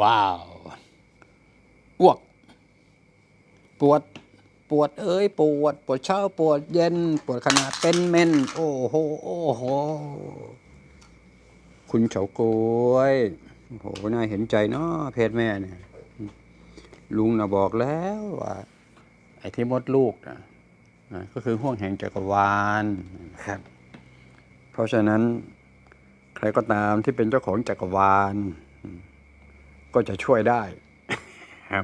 ว้าวอ้วก ปวด ปวดเอ้ย ปวด ปวดเช้าปวดเย็น ปวดขนาดเป็นเมนโอ้โหโอ้โหคุณเฉาก้วยโอ้โหน่าเห็นใจเนาะเพศแม่เนี่ย ลุงนะบอกแล้วว่าไอ้ที่มดลูกนะนะก็คือห่วงแห่งจักรวาลนะครับ เพราะฉะนั้นใครก็ตามที่เป็นเจ้าของจักรวาล ก็จะช่วยได้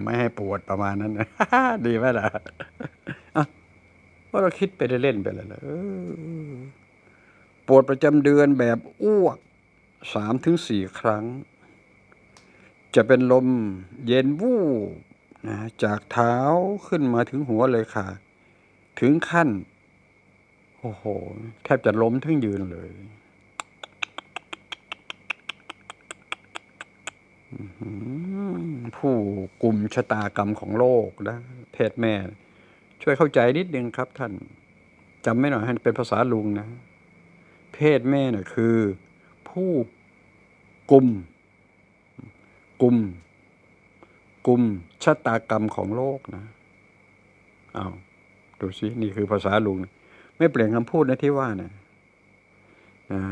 ไม่ให้ปวดประมาณนั้นนะดีไหมล่ะว่าเราคิดไปเล่นๆไปเลยเออปวดประจำเดือนแบบอ้วกสามถึงสี่ครั้ง จะเป็นลมเย็นวูบนะจากเท้าขึ้นมาถึงหัวเลยค่ะ ถึงขั้น โอ้โห แทบจะล้มทั้งยืนเลย ผู้กลุ่มชะตากรรมของโลกนะเพศแม่ ช่วยเข้าใจนิดนึงครับท่านจำไม่หน่อยให้เป็นภาษาลุงนะ เพศแม่เนี่ยคือ ผู้กลุ่มกลุ่มกลุ่มชะตากรรมของโลกนะเอาวดูสินี่คือภาษาลุงนะไม่เปลี่ยนคำพูดนะที่ว่านะนะ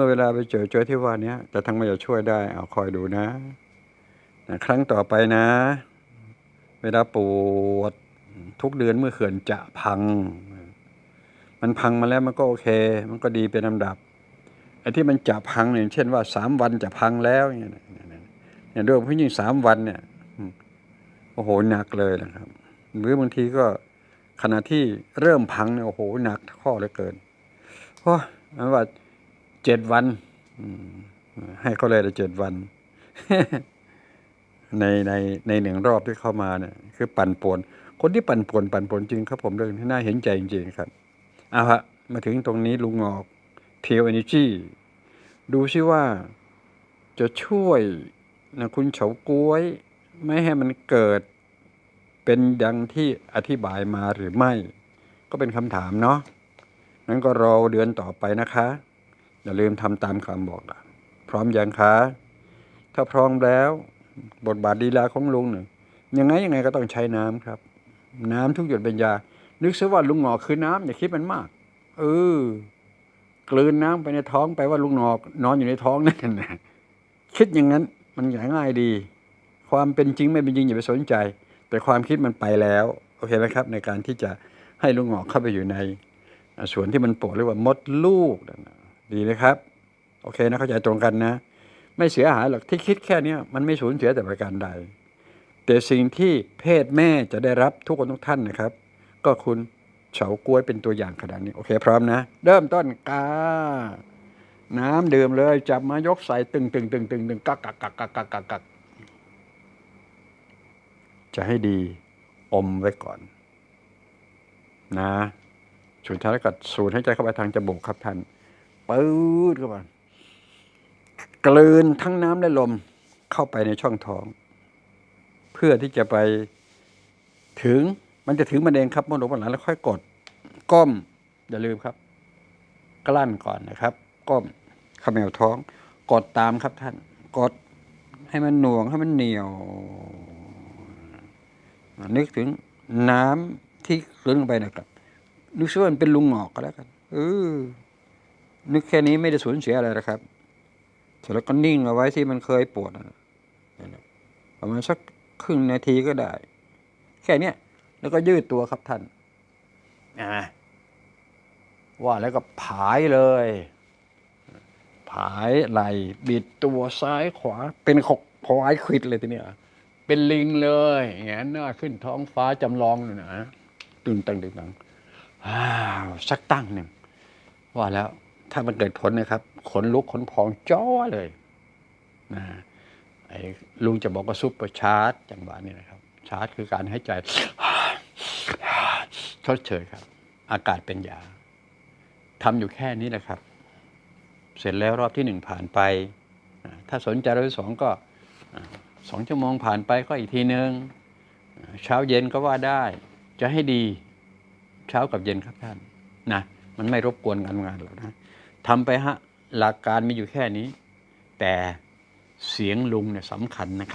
มื่อเวลาไปเจอเจอที่ว่านี้ยแต่ทั้งไม่จะช่วยได้เอาคอยดูนะนะ ครั้งต่อไปนะ เวลาปวดทุกเดือนเมื่อเขื่อนจะพัง มันพังมาแล้วมันก็โอเค มันก็ดีเป็นลำดับไอ้ที่มันจะพังเนี่ยเช่นว่าสามวันจะพังแล้วอย่างเงี้ยเนี่ยด้วยผู้หญิงสามวันเนี่ยโอ้โหหนักเลยนะครับ หรือบางทีก็ขณะที่เริ่มพังเนี่ยโอ้โหหนักข้อเหลือเกินเพราะอันว่า เจ็ดวันให้เขาเลยละเจ็ดวัน ในในในหนึ่งรอบที่เข้ามาเนี่ย คือปั่นป่วน คนที่ปั่นป่วนปั่นป่วนจริงครับผมเรื่องที่น่าเห็นใจจริงๆครับเอาฮะมาถึงตรงนี้ลุงงอกเพียวเอเนจีดูซิว่าจะช่วยนะคุณเฉาก้วย ไม่ให้มันเกิดเป็นดังที่อธิบายมาหรือไม่ ก็เป็นคำถามเนาะนั้นก็รอเดือนต่อไปนะคะ อย่าลืมทำตามคำบอกนะพร้อมยังคะถ้าพร้อมแล้ว บทบาทดีลาของลุงหนึ่งยังไงยังไงก็ต้องใช้น้ำครับ น้ำทุกหยดเป็นยา นึกซะว่าลุงหงอกคือน้ำอย่าคิดมันมาก เออกลืนน้ำไปในท้องไปว่าลุงหงอกนอนอยู่ในท้องนั่นนะคิดอย่างนั้นมันง่ายดี ความเป็นจริงไม่เป็นจริงอย่าไปสนใจ แต่ความคิดมันไปแล้วโอเคไหมครับ ในการที่จะให้ลุงหงอกเข้าไปอยู่ในส่วนที่มันปวดเรียกว่ามดลูกนะ ดีไหมครับ โอเคนะเข้าใจตรงกันนะ ไม่เสียหายหรอกที่คิดแค่นี้มันไม่สูญเสียแต่ประการใด แต่สิ่งที่เพศแม่จะได้รับทุกคนทุกท่านนะครับ ก็คุณเฉากล้วยเป็นตัวอย่างขนาดนี้ โอเค พร้อมนะ เริ่มต้นกา น้ำดื่มเลย จับมายกใส่ตึงตึงตึงตึงตึงกักกักกักกักกักกักกักจะให้ดีอมไว้ก่อน นะสุดท้ายแล้วก็สูดให้ใจเข้าไปทางจมูกครับท่าน ปื๊ดเข้าไปกลืนทั้งน้ำและลมเข้าไปในช่องท้อง เพื่อที่จะไปถึงมันจะถึงมันเองครับมดลูกมันหลังแล้วค่อยกด ก้ม อย่าลืมครับ กลั้นก่อนนะครับ ก้มเขมวท้อง กดตามครับท่าน กดให้มันหน่วงให้มันเหนียว นึกถึงน้ำที่กลืนลงไปนะครับนึกว่ามันเป็นลุงหงอกก็แล้วกันเออ นึกแค่นี้ไม่ได้สูญเสียอะไรนะครับ เสร็จแล้วก็นิ่งเอาไว้ที่มันเคยปวดประมาณสักครึ่งนาทีก็ได้ แค่เนี้ยแล้วก็ยืดตัวครับท่านอ่าว่าแล้วก็ผายเลย ผายไหลบิดตัวซ้ายขวา เป็นขกผายควิดเลยทีเนี้ยเป็นลิงเลยแงนหน้าขึ้นท้องฟ้าจำลองเลยนะตึงตังตึงตังอ้าวสักตั้งหนึ่งว่าแล้ว ถ้ามันเกิดผลนะครับ ขนลุกขนพองจ้อเลยนะไอ้ลุงจะบอกว่าซุปเปอร์ชาร์จจังหวะนี้นะครับ ชาร์จคือการให้ใจชดเชยครับ อากาศเป็นยาทำอยู่แค่นี้แหละครับ เสร็จแล้วรอบที่หนึ่งผ่านไป ถ้าสนใจรอบที่สองก็สองชั่วโมงผ่านไปก็อีกทีนึงอ่าเช้าเย็นก็ว่าได้ จะให้ดีเช้ากับเย็นครับท่านนะมันไม่รบกวนการงานหรอกนะ ทำไปฮะหลักการมีอยู่แค่นี้ แต่เสียงลุงเนี่ยสำคัญนะครับ